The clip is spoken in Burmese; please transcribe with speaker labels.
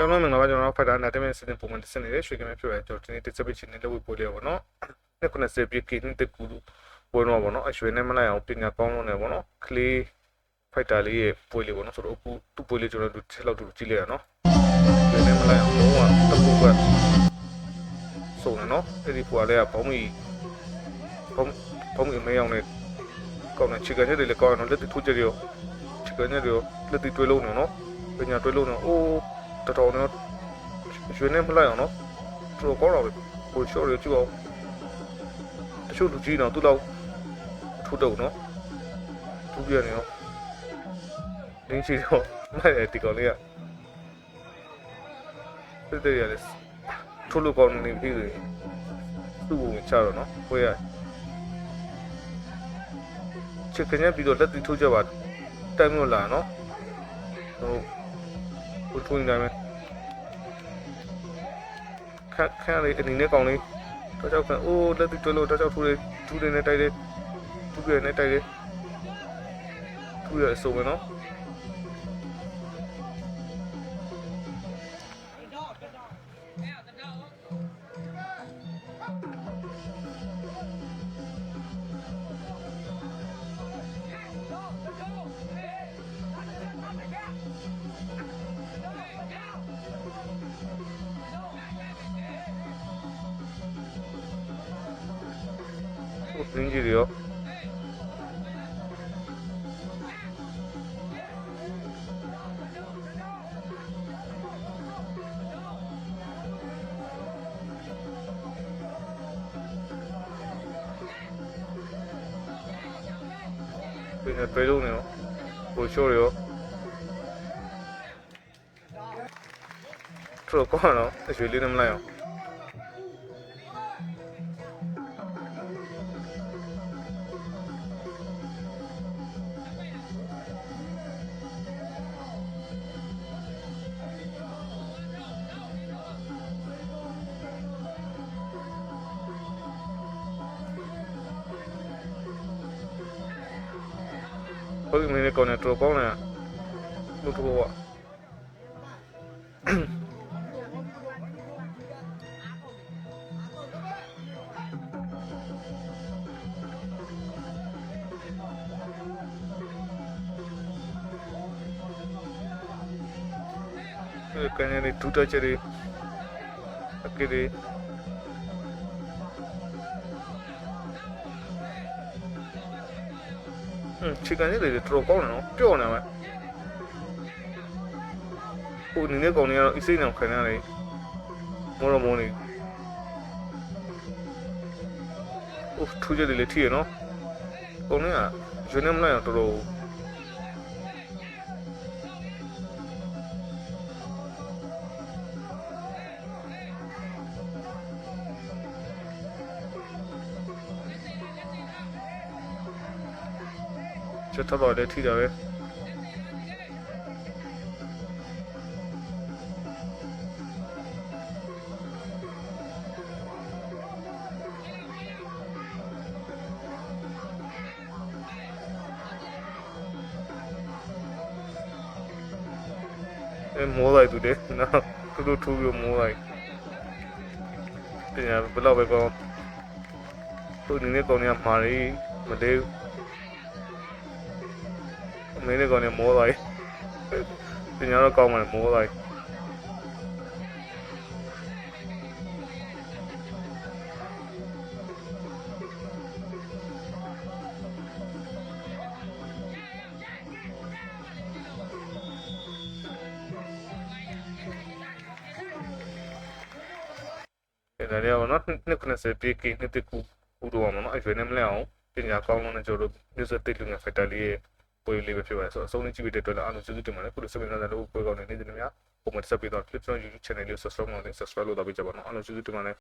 Speaker 1: ကျောင်းလုံးမင်္ဂလာပါကျွန်တော်တို့ fighter နာတမင်စတင်ပုံမှန်တက်နေတယ်ရွှေကမဲဖြစ်ရကျွန်တော်ဒီနေ့တက်စပစ်ချင်းနဲ့လုပ်ဝေပို့လေးပါတော့နှစ်90ပြည့်ကိန်းတက်ကူဘောတော့ဘောနော်အရွှေနဲ့မလိုက်အောင်ပညာကောင်းလို့နေဘောနော်ကလေး fighter လေးရဲ့ပွေလေးဘောနော်ဆိုတော့အခုသူ့ပွေလေးကျွန်တော်တို့ချက်လောက်တူကြည့်လိုက်ရနော်ရွှေနဲ့မလိုက်အောင်လုံးဝတက်ကူကစုံနေနော်အဲ့ဒီပွာလေးကဘောင်းမီဘောင်းဘောင်းမီမဲအောင်နဲ့ကောင်းတဲ့ချီကန်ချက်တွေလည်းကောင်းအောင်လက်တူချက်တွေရောချီကန်ချက်တွေရောလက်တူတွေးလုံးနေနော်ပညာတွေးလုံးနေအိုး တော်တော်နော်ရွှေနဲ့မလိုက်အောင်နော်တော်တော်ကောင်းတော့ကိုချော့ရကြည့်အောင်တချို့လူကြီးတော့သူ့လောက်ထိုးတော့နော်သူပြနေနော်လင်းချီတော့မိုက်တယ်ဒီကောင်လေးကတက်တယ်ရတယ်ထိုးလို့ကောင်းနေပြီသူ့ကိုချတော့နော်ကိုရချစ်ခင်ရပြီးတော့လက်တီထိုးကြပါတိုက်မလို့လာနော်ဟို ကိုထွင်းတိုင်းပဲခက်ခက်လေးအနေနဲ့ကောင်းလေးတော့ကြောက်ခံအိုးလက်တိတွဲလို့တော့ကြောက်ထူလေးထူလေးနဲ့တိုက်လေးထူလေးနဲ့တိုက်လေးထူရအစုံပဲနော် ဟိုရင်းကြီးတွေရောပြန်ပြေလို့နေရောဟိုရှိုးရောထရကောနော်အရွှေလေးနဲ့ ဟုတ်ပြီမင်းလည်းကောင်းတယ်တော်ကောင်းတယ်လူတို့ကအဲကနေလေဒူတာချရီအကေဒီ ချီကန်လေးတွေတော်ကောင်းတယ်နော်ပျော့နေမှာဟိုနင်းနေကောင်းနေကတော့အစိမ့်အောင်ခံရတယ်မောရမောနေအိုးထူးကြတယ်လေထီရနော်ကောင်းနေကရွှေနေမလိုက်အောင်တော်တော် ချက်တော့တော့လည်းထီတာပဲအဲမောလိုက်သူတယ်နော်သူတို့ထူပြီးမောလိုက်ပြန်ဘယ်တော့ပဲကောင်းသူနေနေကောင်းနေမှာရီမလေး မင်းလည်းကောင်းနေမောလိုက်ပညာတော့ကောင်းမှမောလိုက်အဲ့ဒါလည်းတော့နှစ်90ပြည့်ကိနှစ်တကူဥတော်မှာနော်အဲ့ဒီနဲ့မလဲအောင် ပညာကောင်းလို့လည်းကျွန်တော်တို့ music တိတ်လူငယ် factor လေးရဲ့ပွဲလေးပဲဖြစ်ပါတယ်ဆိုတော့အဆုံးလေးကြည့်ပြီးတဲ့အတွက်လည်းအားလုံးကျေးဇူးတင်ပါတယ်ခုလိုဆက်ပြီးတော့လည်းပွဲကောင်းနေနေတယ်များပုံမှန်ဆက်ပြီးတော့ clip ကျွန်တော် YouTube channel လေး subscribe လုပ်နေ subscribe လုပ်တော့ပြကြပါတော့အားလုံးကျေးဇူးတင်ပါတယ်